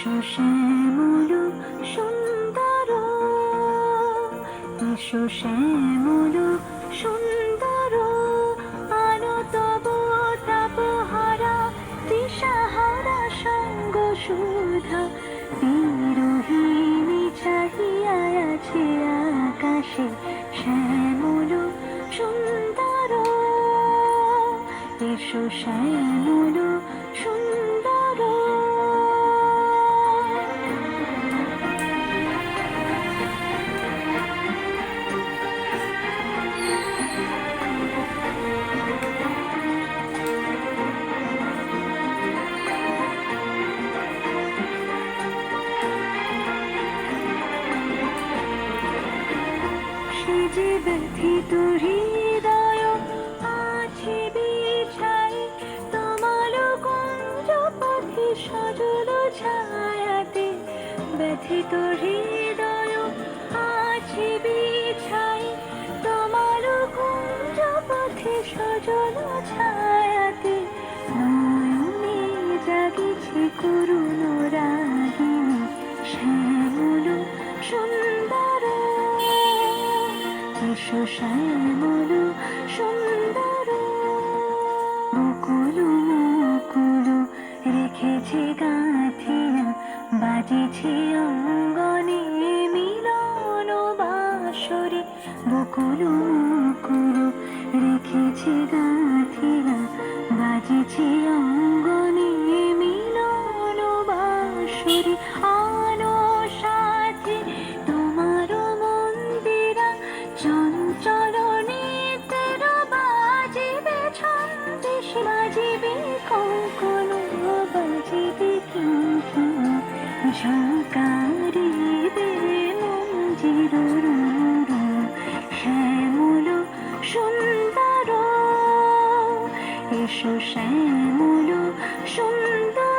শ্যামল সুন্দর। এসো শ্যামল সুন্দর। আলো তব তাপহারা দিশাহারা সঙ্গ সুধা। বিরোহিণী চাহিয়া আকাশে শ্যামল সুন্দর। এসো শ্যামল সুন্দর। যে ব্যথিত হৃদয়, আছে বিছাই। তোমার কুঞ্জ পথে সজল ছায়াতে ব্যথিত হৃদয়, আছে বিছাই। তোমার কুঞ্জ পথে সজল ছায়াতে মুকুল মুকুল বাজেছে অঙ্গনে মিলন বাসরে বকুল মুকুল রেখেছে গাঁথিয়া বাজেছে অঙ্গনে সুন্দর এসো শ্যামল সুন্দর